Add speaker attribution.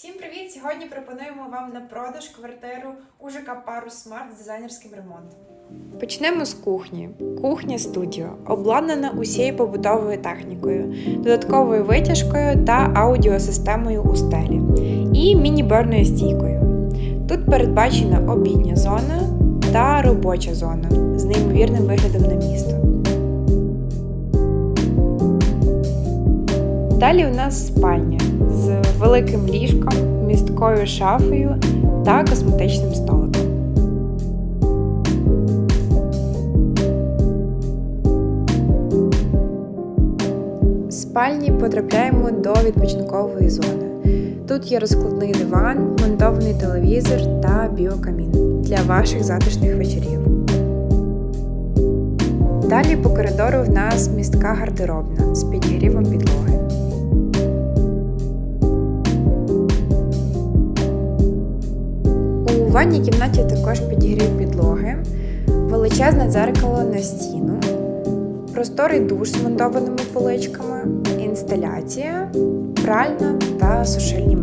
Speaker 1: Всім привіт! Сьогодні пропонуємо вам на продаж квартиру у ЖК Парус Смарт з дизайнерським ремонтом. Почнемо з кухні. Кухня студіо обладнана усією побутовою технікою, додатковою витяжкою та аудіосистемою у стелі і міні-берною стійкою. Тут передбачена обідня зона та робоча зона з неймовірним виглядом на місто. Далі у нас спальня великим ліжком, місткою шафою та косметичним столиком. Спальні потрапляємо до відпочинкової зони. Тут є розкладний диван, монтований телевізор та біокамін для ваших затишних вечорів. Далі по коридору в нас містка гардеробна з підігрівом підлоги. У ванній кімнаті також підігрів підлоги, величезне дзеркало на стіну, просторий душ з монтованими поличками, інсталяція, пральна та сушильні.